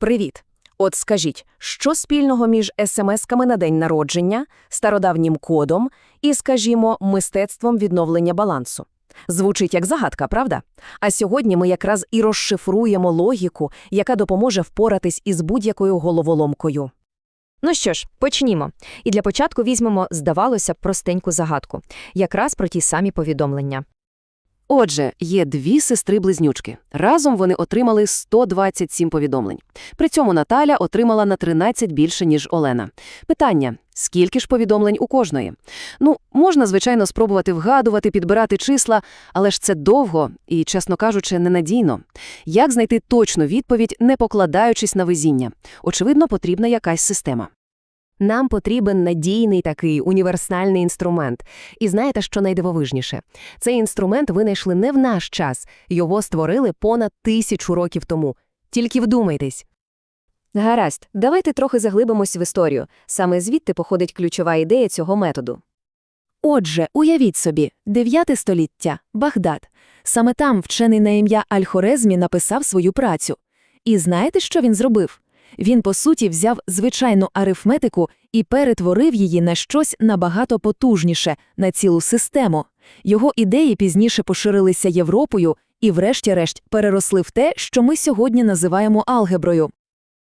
Привіт! От скажіть, що спільного між смс-ками на день народження, стародавнім кодом і, скажімо, мистецтвом відновлення балансу? Звучить як загадка, правда? А сьогодні ми якраз і розшифруємо логіку, яка допоможе впоратись із будь-якою головоломкою. Ну що ж, почнімо. І для початку візьмемо, здавалося простеньку загадку. Якраз про ті самі повідомлення. Отже, є дві сестри-близнючки. Разом вони отримали 127 повідомлень. При цьому Наталя отримала на 13 більше, ніж Олена. Питання – скільки ж повідомлень у кожної? Ну, можна, звичайно, спробувати вгадувати, підбирати числа, але ж це довго і, чесно кажучи, ненадійно. Як знайти точну відповідь, не покладаючись на везіння? Очевидно, потрібна якась система. Нам потрібен надійний такий універсальний інструмент. І знаєте, що найдивовижніше? Цей інструмент винайшли не в наш час, його створили понад тисячу років тому. Тільки вдумайтесь. Гаразд, давайте трохи заглибимось в історію. Саме звідти походить ключова ідея цього методу. Отже, уявіть собі, 9 століття, Багдад. Саме там вчений на ім'я Аль-Хорезмі написав свою працю. І знаєте, що він зробив? Він, по суті, взяв звичайну арифметику і перетворив її на щось набагато потужніше, на цілу систему. Його ідеї пізніше поширилися Європою і, врешті-решт, переросли в те, що ми сьогодні називаємо алгеброю.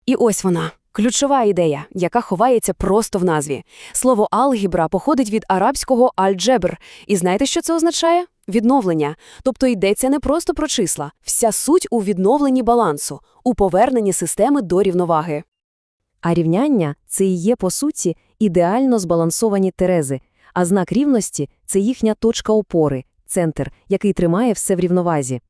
І ось вона. Ключова ідея, яка ховається просто в назві. Слово алгебра походить від арабського аль-джебр. І знаєте, що це означає? Відновлення. Тобто йдеться не просто про числа. Вся суть у відновленні балансу, у поверненні системи до рівноваги. А рівняння – це і є, по суті, ідеально збалансовані терези, а знак рівності – це їхня точка опори, центр, який тримає все в рівновазі.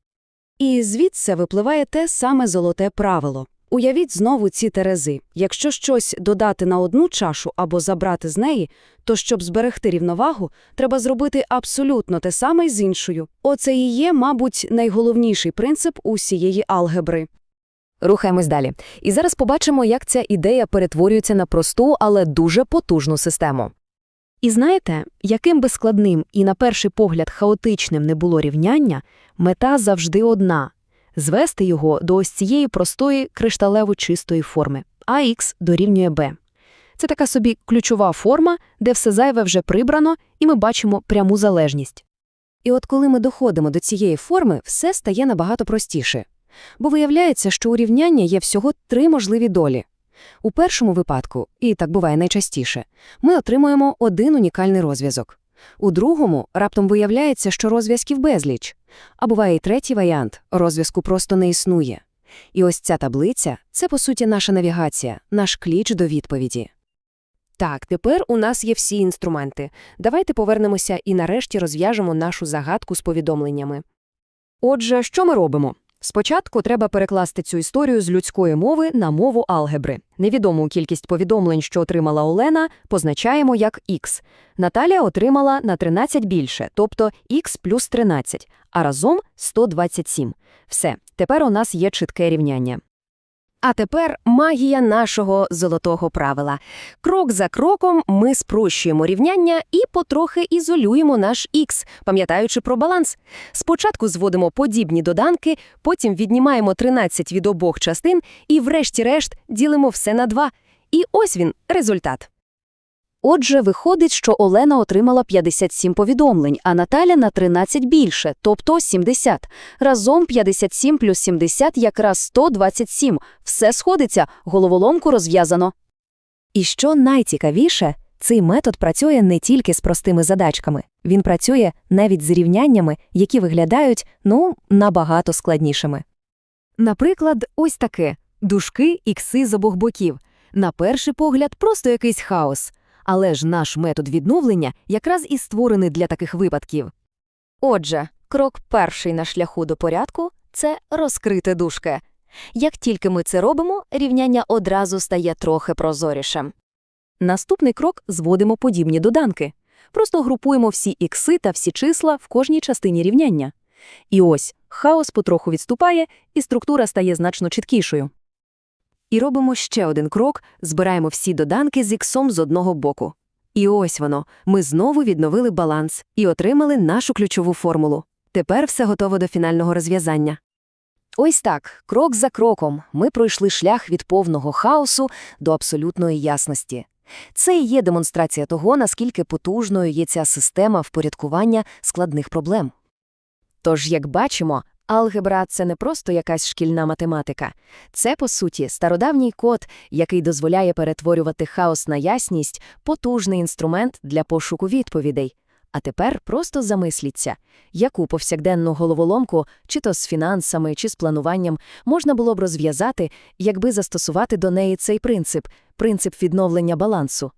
І звідси випливає те саме золоте правило. Уявіть знову ці терези. Якщо щось додати на одну чашу або забрати з неї, то щоб зберегти рівновагу, треба зробити абсолютно те саме з іншою. Оце і є, мабуть, найголовніший принцип усієї алгебри. Рухаємось далі. І зараз побачимо, як ця ідея перетворюється на просту, але дуже потужну систему. І знаєте, яким би складним і на перший погляд хаотичним не було рівняння, мета завжди одна – звести його до ось цієї простої кришталево чистої форми. АХ дорівнює Б. Це така собі ключова форма, де все зайве вже прибрано, і ми бачимо пряму залежність. І от коли ми доходимо до цієї форми, все стає набагато простіше. Бо виявляється, що у рівняння є всього три можливі долі. У першому випадку, і так буває найчастіше, ми отримуємо один унікальний розв'язок. У другому раптом виявляється, що розв'язків безліч. А буває і третій варіант – розв'язку просто не існує. І ось ця таблиця – це, по суті, наша навігація, наш кліч до відповіді. Так, тепер у нас є всі інструменти. Давайте повернемося і нарешті розв'яжемо нашу загадку з повідомленнями. Отже, що ми робимо? Спочатку треба перекласти цю історію з людської мови на мову алгебри. Невідому кількість повідомлень, що отримала Олена, позначаємо як x. Наталія отримала на 13 більше, тобто x плюс 13, а разом 127. Все, тепер у нас є чітке рівняння. А тепер магія нашого золотого правила. Крок за кроком ми спрощуємо рівняння і потрохи ізолюємо наш х, пам'ятаючи про баланс. Спочатку зводимо подібні доданки, потім віднімаємо 13 від обох частин і, врешті-решт, ділимо все на 2. І ось він, результат. Отже, виходить, що Олена отримала 57 повідомлень, а Наталя на 13 більше, тобто 70. Разом 57 плюс 70 якраз 127. Все сходиться, головоломку розв'язано. І що найцікавіше, цей метод працює не тільки з простими задачками. Він працює навіть з рівняннями, які виглядають, ну, набагато складнішими. Наприклад, ось таке – дужки ікси з обох боків. На перший погляд, просто якийсь хаос. Але ж наш метод відновлення якраз і створений для таких випадків. Отже, крок перший на шляху до порядку це розкрити дужки. Як тільки ми це робимо, рівняння одразу стає трохи прозорішим. Наступний крок зводимо подібні доданки. Просто групуємо всі ікси та всі числа в кожній частині рівняння. І ось хаос потроху відступає, і структура стає значно чіткішою. І робимо ще один крок, збираємо всі доданки з іксом з одного боку. І ось воно, ми знову відновили баланс і отримали нашу ключову формулу. Тепер все готово до фінального розв'язання. Ось так, крок за кроком, ми пройшли шлях від повного хаосу до абсолютної ясності. Це і є демонстрація того, наскільки потужною є ця система впорядкування складних проблем. Тож, як бачимо, алгебра – це не просто якась шкільна математика. Це, по суті, стародавній код, який дозволяє перетворювати хаос на ясність, потужний інструмент для пошуку відповідей. А тепер просто замисліться, яку повсякденну головоломку, чи то з фінансами, чи з плануванням, можна було б розв'язати, якби застосувати до неї цей принцип – принцип відновлення балансу.